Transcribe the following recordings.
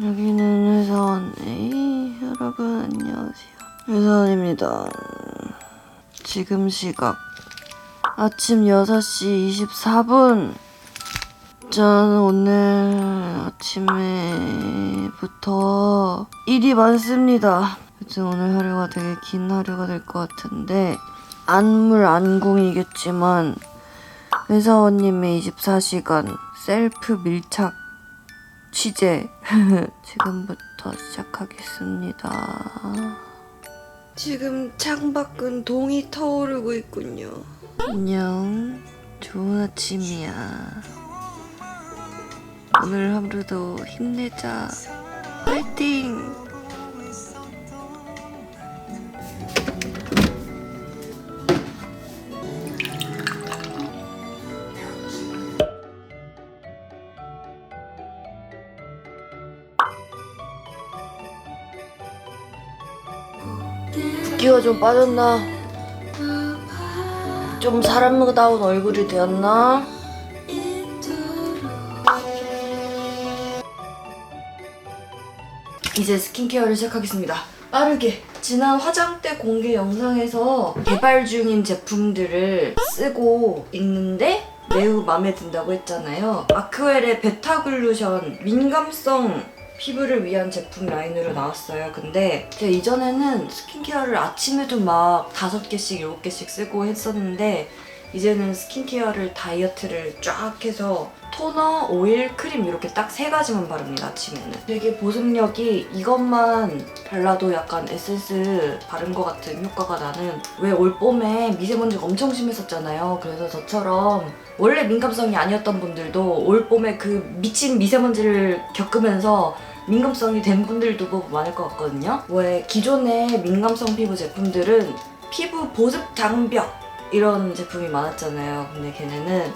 여기는 회사원의 여러분 안녕하세요. 회사원입니다. 지금 시각 아침 6시 24분. 저는 오늘 아침에부터 일이 많습니다. 그래서 오늘 하루가 되게 긴 하루가 될 것 같은데 안물 안궁이겠지만 회사원님의 24시간 셀프 밀착 취재 지금부터 시작하겠습니다. 지금 창밖은 동이 타오르고 있군요. 안녕. 좋은 아침이야. 오늘 하루도 힘내자. 파이팅! 붓기가 좀 빠졌나? 좀 사람다운 얼굴이 되었나? 이제 스킨케어를 시작하겠습니다. 빠르게 지난 화장대 공개 영상에서 개발 중인 제품들을 쓰고 있는데 매우 마음에 든다고 했잖아요. 아크웰의 베타글루션 민감성 피부를 위한 제품 라인으로 나왔어요. 근데 제가 이전에는 스킨케어를 아침에도 막 다섯 개씩, 일곱 개씩 쓰고 했었는데 이제는 스킨케어를 다이어트를 쫙 해서 토너, 오일, 크림 이렇게 딱 세 가지만 바릅니다 아침에는 되게 보습력이 이것만 발라도 약간 에센스 바른 것 같은 효과가 나는 왜 올 봄에 미세먼지가 엄청 심했었잖아요 그래서 저처럼 원래 민감성이 아니었던 분들도 올 봄에 그 미친 미세먼지를 겪으면서 민감성이 된 분들도 뭐 많을 것 같거든요 왜 기존의 민감성 피부 제품들은 피부 보습 장벽 이런 제품이 많았잖아요. 근데 걔네는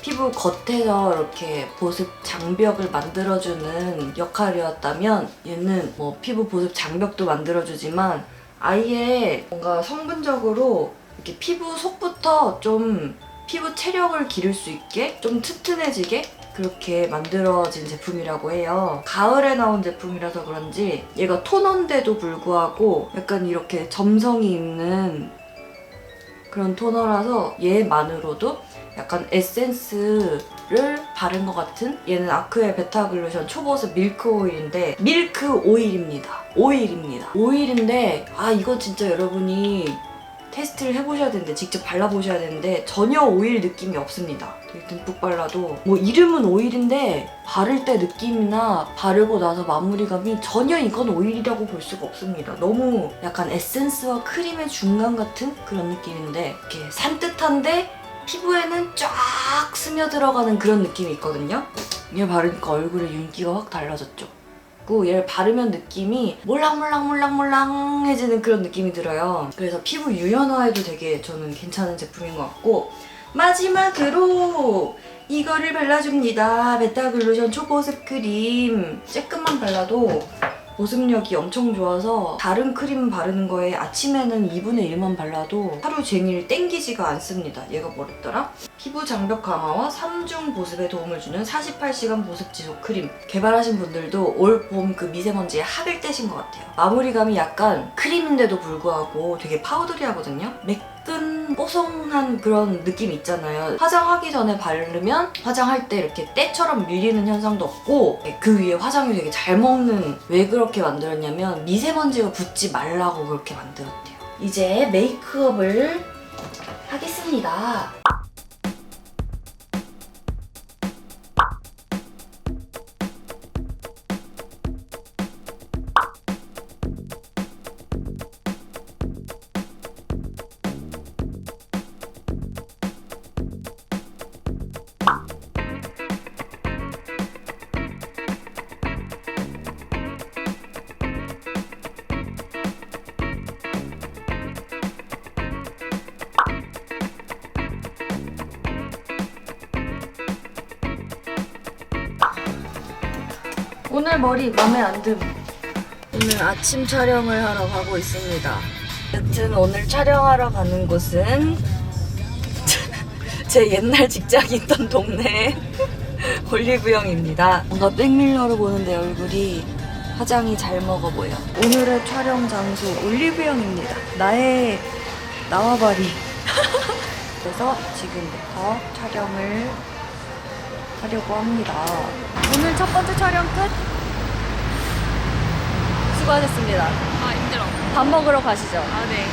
피부 겉에서 이렇게 보습 장벽을 만들어주는 역할이었다면 얘는 뭐 피부 보습 장벽도 만들어주지만 아예 뭔가 성분적으로 이렇게 피부 속부터 좀 피부 체력을 기를 수 있게 좀 튼튼해지게 그렇게 만들어진 제품이라고 해요. 가을에 나온 제품이라서 그런지 얘가 토너인데도 불구하고 약간 이렇게 점성이 있는 그런 토너라서 얘만으로도 약간 에센스를 바른 것 같은 얘는 아크의 베타글루션 초보습 밀크 오일인데 밀크 오일입니다. 오일입니다. 오일인데 아 이거 진짜 여러분이 테스트를 해보셔야 되는데 직접 발라보셔야 되는데 전혀 오일 느낌이 없습니다. 듬뿍 발라도 뭐 이름은 오일인데 바를 때 느낌이나 바르고 나서 마무리감이 전혀 이건 오일이라고 볼 수가 없습니다. 너무 약간 에센스와 크림의 중간 같은 그런 느낌인데 이렇게 산뜻한데 피부에는 쫙 스며들어가는 그런 느낌이 있거든요. 얘 바르니까 얼굴에 윤기가 확 달라졌죠. 고 얘를 바르면 느낌이 몰랑몰랑몰랑몰랑해지는 그런 느낌이 들어요. 그래서 피부 유연화에도 되게 저는 괜찮은 제품인 것 같고 마지막으로 이거를 발라줍니다. 베타글루션 초보습 크림 조금만 발라도 보습력이 엄청 좋아서 다른 크림 바르는 거에 아침에는 2분의 1만 발라도 하루 종일 땡기지가 않습니다. 얘가 뭐랬더라? 피부 장벽 강화와 3중 보습에 도움을 주는 48시간 보습 지속 크림. 개발하신 분들도 올 봄 그 미세먼지에 학을 떼신 것 같아요. 마무리감이 약간 크림인데도 불구하고 되게 파우더리하거든요. 매끈 뽀송한 그런 느낌 있잖아요. 화장하기 전에 바르면 화장할 때 이렇게 때처럼 밀리는 현상도 없고 그 위에 화장이 되게 잘 먹는 왜 그렇게 만들었냐면 미세먼지가 붙지 말라고 그렇게 만들었대요. 이제 메이크업을 하겠습니다. 오늘 머리 맘에 안 듦. 오늘 아침 촬영을 하러 가고 있습니다. 여튼 오늘 촬영하러 가는 곳은 제 옛날 직장이 있던 동네 올리브영입니다. 뭔가 백밀러로 보는데 얼굴이 화장이 잘 먹어 보여. 오늘의 촬영 장소 올리브영입니다. 나의 나와바리. 그래서 지금부터 촬영을 하려고 합니다. 오늘 첫 번째 촬영 끝. 수고하셨습니다. 아 힘들어. 밥 먹으러 가시죠. 아 네.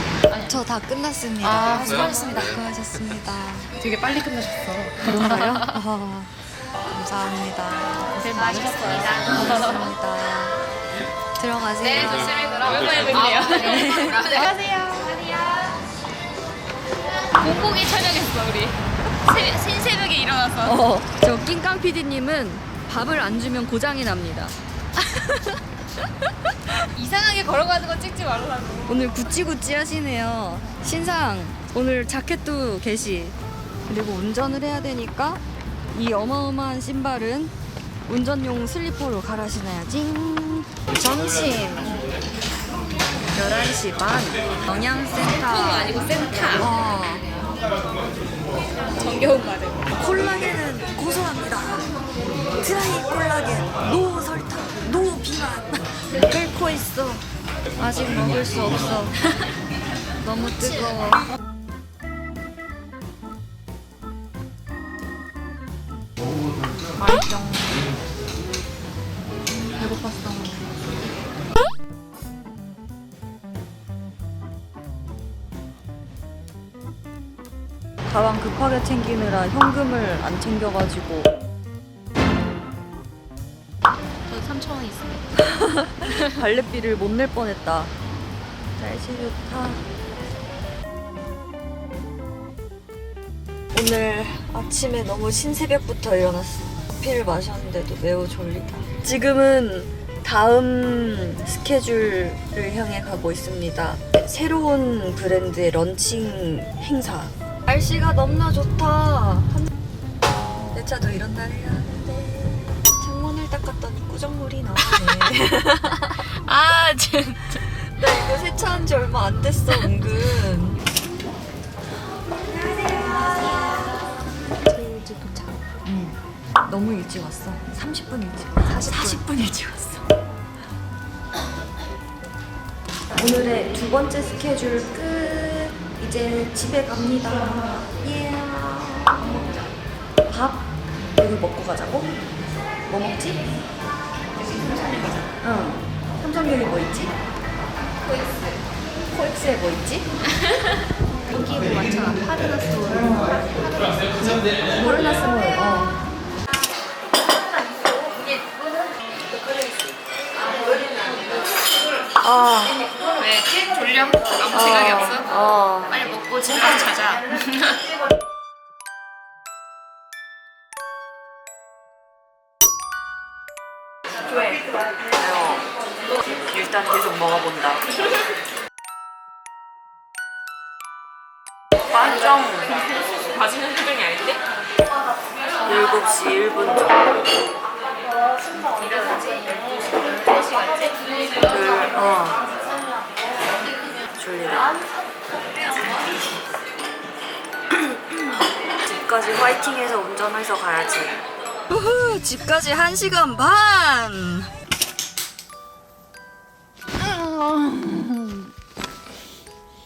저 다 끝났습니다. 아, 수고하셨습니다. 수고하셨습니다. 되게 빨리 끝나셨어. 그런가요? 아, 감사합니다. 고생 많으셨어요. 감사합니다. 들어가세요. 네 조심히 들어. 오랜만에 뵙네요. 안녕하세요. 공복이 촬영했어 우리. 새, 신새벽에 일어나서. 어, 저 낑깡 PD님은 밥을 안 주면 고장이 납니다. 이상하게 걸어가는 거 찍지 말라고. 오늘 구찌구찌 하시네요. 신상 오늘 자켓도 게시. 그리고 운전을 해야 되니까 이 어마어마한 신발은 운전용 슬리퍼로 갈아 신어야지. 점심 11시 반 영양센터 아니고 센타. 어, 정겨운 말을. 콜라겐은 고소합니다. 드라이 콜라겐, 노 설탕, 노 비만. 끓고 있어. 아직 먹을 수 없어. 너무 뜨거워. 챙기느라 현금을 안 챙겨가지고 저 3천 원 있습니다. 발렛비를 못 낼 뻔했다. 날씨 좋다. 오늘 아침에 너무 신새벽부터 일어났어. 커피를 마셨는데도 매우 졸리다. 지금은 다음 스케줄을 향해 가고 있습니다. 새로운 브랜드의 런칭 행사. 날씨가 너무나 좋다. 내 차도 이런 날이 하는데 창문을 닦았더니 꾸정물이 나오네. 아 진짜. 나 이거 세차한 지 얼마 안 됐어, 은근. 저희 이제 도착. 응. 너무 일찍 왔어. 30분 일찍. 40분, 40분 일찍 왔어. 오늘의 두 번째 스케줄 끝. 이제 집에 갑니다. 예. 밥? 여기 먹고 가자고? 뭐 먹지? 응. 삼성역에 뭐 있지? 코엑스. 코엑스에 뭐 있지? 여기 뭐 많잖아. 파르나스 모르나스 몰. 어. 아, 왜? 졸려? 아무 생각이 없어? 어. 빨리 먹고 집에 가서 자자. 일단 계속 먹어본다. 반정 맛있는 표정이 아닌데? 7시 1분 전. 둘, 어. 졸리다. 집까지 화이팅해서 운전해서 가야지. 우후, 집까지 1시간 반!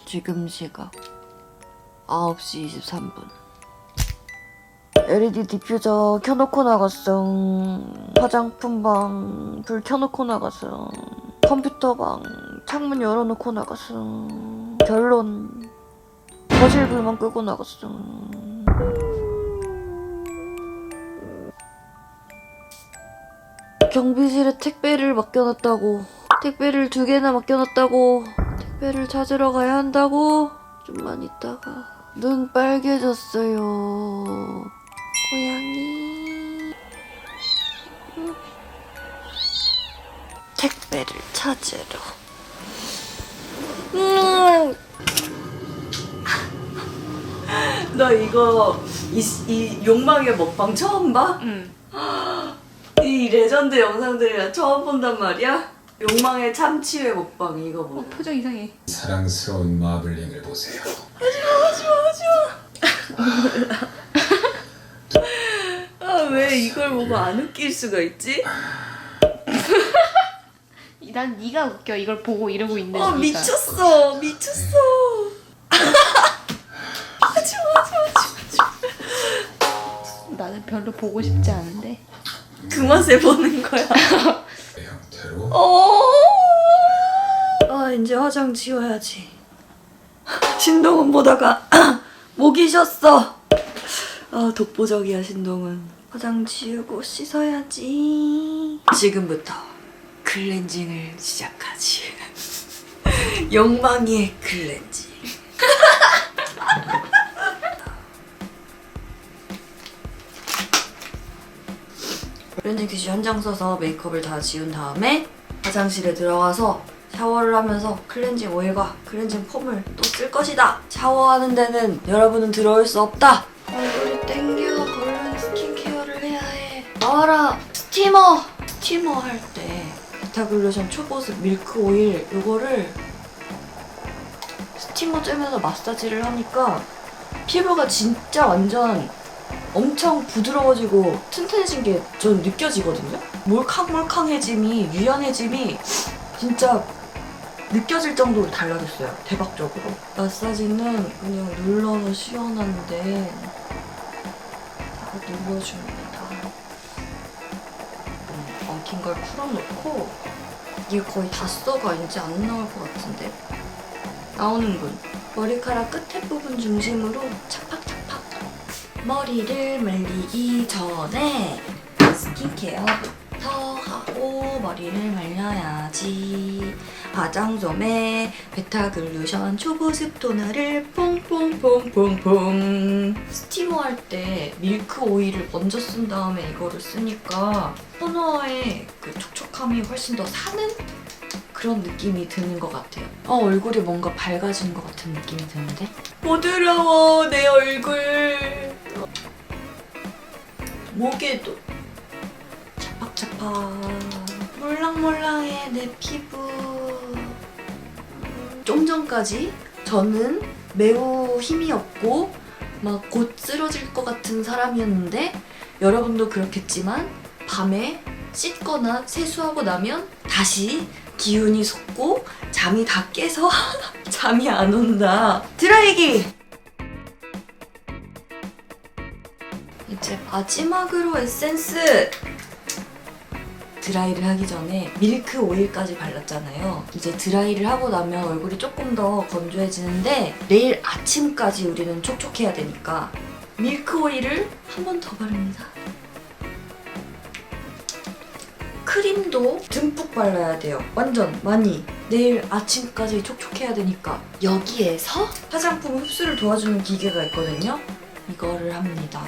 지금 시각 9시 23분. LED 디퓨저 켜놓고 나갔어. 화장품 방 불 켜놓고 나갔어. 컴퓨터 방 창문 열어놓고 나갔어. 결론 거실 불만 끄고 나갔어. 경비실에 택배를 맡겨놨다고. 택배를 두 개나 맡겨놨다고. 택배를 찾으러 가야 한다고. 좀만 있다가 눈 빨개졌어요. 고양이. 음. 택배를 찾으러. 음. 너 이거 이, 이 욕망의 먹방 처음 봐? 응. 이 레전드 영상들이라 처음 본단 말이야? 욕망의 참치회 먹방 이거 뭐? 표정 이상해. 사랑스러운 마블링을 보세요. 아왜 이걸 보고 안 웃길 수가 있지? 난 네가 웃겨 이걸 보고 이러고 있는 어 네가. 미쳤어 미쳤어 하지마 하지마 하지마 나는 별로 보고 싶지 않은데 그 맛에 보는 거야 형태로 어. 아 이제 화장 지워야지. 신동은 보다가 목이 쉬었어. 아 독보적이야 신동은. 화장 지우고 씻어야지. 지금부터 클렌징을 시작하지. 욕망의 클렌징. 클렌징 티슈 한 장 써서 메이크업을 다 지운 다음에 화장실에 들어가서 샤워를 하면서 클렌징 오일과 클렌징 폼을 또 쓸 것이다. 샤워하는 데는 여러분은 들어올 수 없다. 얼굴이 땡겨. 얼른 스킨케어를 해야 해. 나와라. 스티머. 스티머 할 때 비타글로션 초보습 밀크 오일 요거를 스티머 쬐면서 마사지를 하니까 피부가 진짜 완전 엄청 부드러워지고 튼튼해진 게 전 느껴지거든요. 몰캉몰캉해짐이 유연해짐이 진짜 느껴질 정도로 달라졌어요. 대박적으로. 마사지는 그냥 눌러서 시원한데 다 눌러줍니 엉킨 걸 풀어놓고 이게 거의 다 써가 이제 안 나올 것 같은데 나오는군. 머리카락 끝에 부분 중심으로 착팍착팍 머리를 말리기 전에 스킨케어부터 하고 머리를 말려야지. 화장솜에 베타글루션 초보습 토너를 퐁퐁퐁퐁퐁. 스티머 할 때 밀크 오일을 먼저 쓴 다음에 이거를 쓰니까 토너의 그 촉촉함이 훨씬 더 사는 그런 느낌이 드는 것 같아요. 어 얼굴이 뭔가 밝아지는 것 같은 느낌이 드는데? 부드러워 내 얼굴. 목에도 차팍차팍 몰랑몰랑해 내 피부 좀 전까지 저는 매우 힘이 없고 막 곧 쓰러질 것 같은 사람이었는데 여러분도 그렇겠지만 밤에 씻거나 세수하고 나면 다시 기운이 솟고 잠이 다 깨서 잠이 안 온다. 드라이기! 이제 마지막으로 에센스 드라이를 하기 전에 밀크 오일까지 발랐잖아요. 이제 드라이를 하고 나면 얼굴이 조금 더 건조해지는데 내일 아침까지 우리는 촉촉해야 되니까 밀크 오일을 한 번 더 바릅니다. 크림도 듬뿍 발라야 돼요. 완전 많이. 내일 아침까지 촉촉해야 되니까 여기에서 화장품 흡수를 도와주는 기계가 있거든요. 이거를 합니다.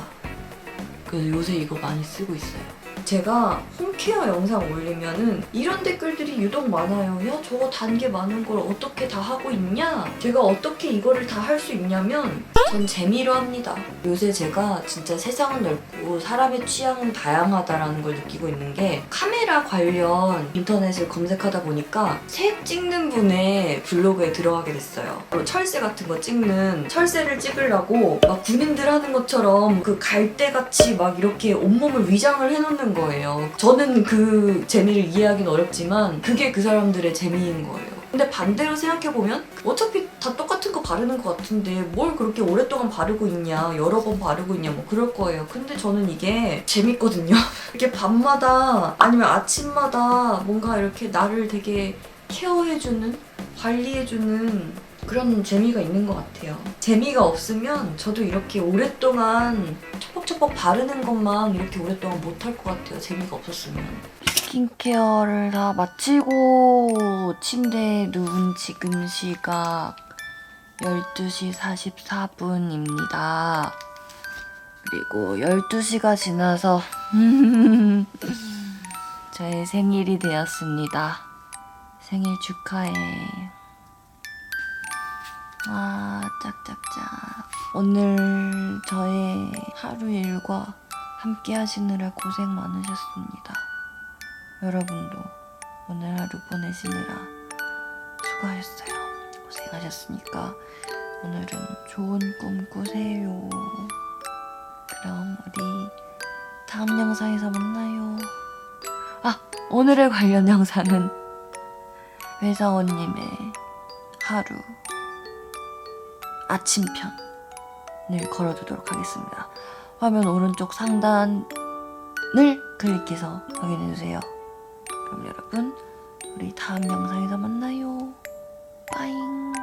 그래서 요새 이거 많이 쓰고 있어요. 제가 홈케어 영상 올리면은 이런 댓글들이 유독 많아요. 야, 저거 단계 많은 걸 어떻게 다 하고 있냐? 제가 어떻게 이거를 다 할 수 있냐면 전 재미로 합니다. 요새 제가 진짜 세상은 넓고 사람의 취향은 다양하다라는 걸 느끼고 있는 게 카메라 관련 인터넷을 검색하다 보니까 색 찍는 분의 블로그에 들어가게 됐어요. 철새 같은 거 찍는 철새를 찍으려고 막 군인들 하는 것처럼 그 갈대같이 막 이렇게 온몸을 위장을 해놓는 거예요. 저는 그 재미를 이해하기는 어렵지만 그게 그 사람들의 재미인 거예요. 근데 반대로 생각해보면 어차피 다 똑같은 거 바르는 것 같은데 뭘 그렇게 오랫동안 바르고 있냐 여러 번 바르고 있냐 뭐 그럴 거예요 근데 저는 이게 재밌거든요 이렇게 밤마다 아니면 아침마다 뭔가 이렇게 나를 되게 케어해주는 관리해주는 그런 재미가 있는 것 같아요 재미가 없으면 저도 이렇게 오랫동안 척벅척벅 바르는 것만 이렇게 오랫동안 못 할 것 같아요 재미가 없었으면 스킨케어를 다 마치고 침대에 누운 지금 시각 12시 44분입니다. 그리고 12시가 지나서 저의 생일이 되었습니다. 생일 축하해. 와, 짝짝짝. 오늘 저의 하루 일과 함께 하시느라 고생 많으셨습니다. 여러분도 오늘 하루 보내시느라 수고하셨어요. 고생하셨으니까 오늘은 좋은 꿈 꾸세요. 그럼 우리 다음 영상에서 만나요. 아, 오늘의 관련 영상은 회사원님의 하루 아침편을 걸어두도록 하겠습니다. 화면 오른쪽 상단을 클릭해서 확인해주세요. 그럼 여러분, 우리 다음 영상에서 만나요. 빠잉!